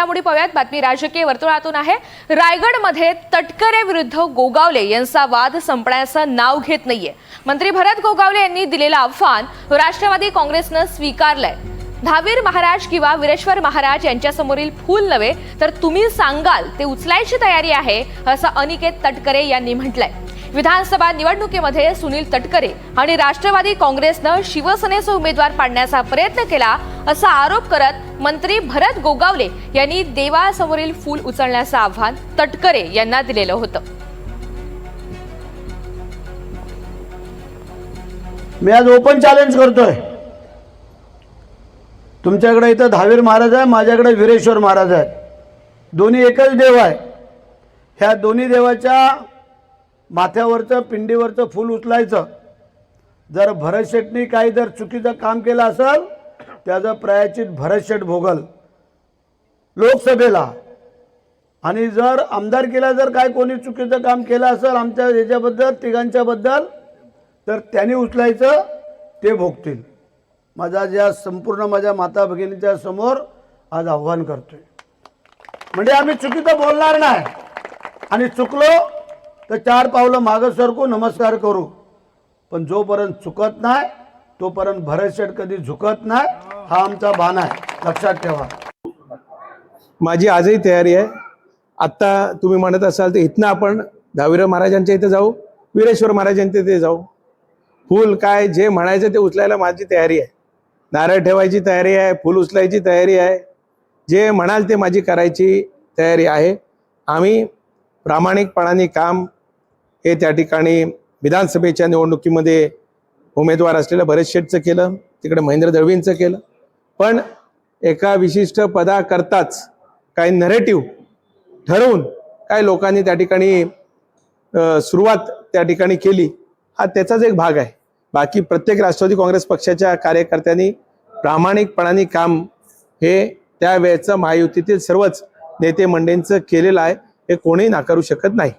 घडामोडी पाहूयात. बातमी राजकीय वर्तुळातून आहे. रायगडमध्ये तटकरे विरुद्ध गोगावले यांचा वाद संपण्याचं नाव घेत नाहीये. मंत्री भरत गोगावले यांनी दिलेलं आव्हान राष्ट्रवादी काँग्रेसनं स्वीकारलंय. धावीर महाराज किंवा वीरेश्वर महाराज यांच्यासमोरील फूल नव्हे तर तुम्ही सांगाल ते उचलायची तयारी आहे असं अनिकेत तटकरे यांनी म्हटलंय. विधानसभा निवडणुकीमध्ये सुनील तटकरे आणि राष्ट्रवादी काँग्रेसनं शिवसेनेचा उमेदवार पाडण्याचा प्रयत्न केला असा आरोप करत मंत्री भरत गोगावले यांनी देवासमोरील फूल उचलण्याचं आव्हान तटकरे यांना दिलेलं होतं. मी आज ओपन चॅलेंज करतोय. तुमच्याकडे इथं धावीर महाराज आहे माझ्याकडे वीरेश्वर महाराज आहे दोन्ही एकच देव आहे. ह्या दोन्ही देवाच्या माथ्यावरचं पिंडीवरचं फूल उचलायचं. जर भरत शेटनी काही जर चुकीचं काम केलं असेल त्याचं प्रायचित भरतशेठ भोगल लोकसभेला. आणि जर आमदारकीला जर काय कोणी चुकीचं काम केलं असेल आमच्या याच्याबद्दल तिघांच्याबद्दल तर त्यांनी उचलायचं ते भोगतील. माझा ज्या संपूर्ण माझ्या माता भगिनीच्या समोर आज आव्हान करतोय. म्हणजे आम्ही चुकीचं बोलणार नाही. आणि चुकलो तर चार पावलं मागं सरकू नमस्कार करू. पण जोपर्यंत चुकत नाही तोपर्यंत भरतशेठ कधी झुकत नाही हा आमचा भान आहे. लक्षात ठेवा. माझी आजही तयारी आहे. आत्ता तुम्ही म्हणत असाल तर इथनं आपण दहावीराव महाराजांच्या इथे जाऊ वीरेश्वर महाराजांच्या इथे जाऊ. फूल काय जे म्हणायचं ते उचलायला माझी तयारी आहे. नारळ ठेवायची तयारी आहे फूल उचलायची तयारी आहे. जे म्हणाल ते माझी करायची तयारी आहे. आम्ही प्रामाणिकपणाने काम हे त्या ठिकाणी विधानसभेच्या निवडणुकीमध्ये उमेदवार असलेलं भरत शेठचं केलं तिकडे महेंद्र दळवींचं केलं. पण एका विशिष्ट पदाकरताच काही नरेटिव्ह ठरवून काही लोकांनी त्या ठिकाणी सुरुवात त्या ठिकाणी केली. हा त्याचाच एक भाग आहे. बाकी प्रत्येक राष्ट्रवादी काँग्रेस पक्षाच्या कार्यकर्त्यांनी प्रामाणिकपणाने काम हे त्यावेळेचं महायुतीतील सर्वच नेते मंडळींचं केलेलं आहे हे कोणीही नाकारू शकत नाही.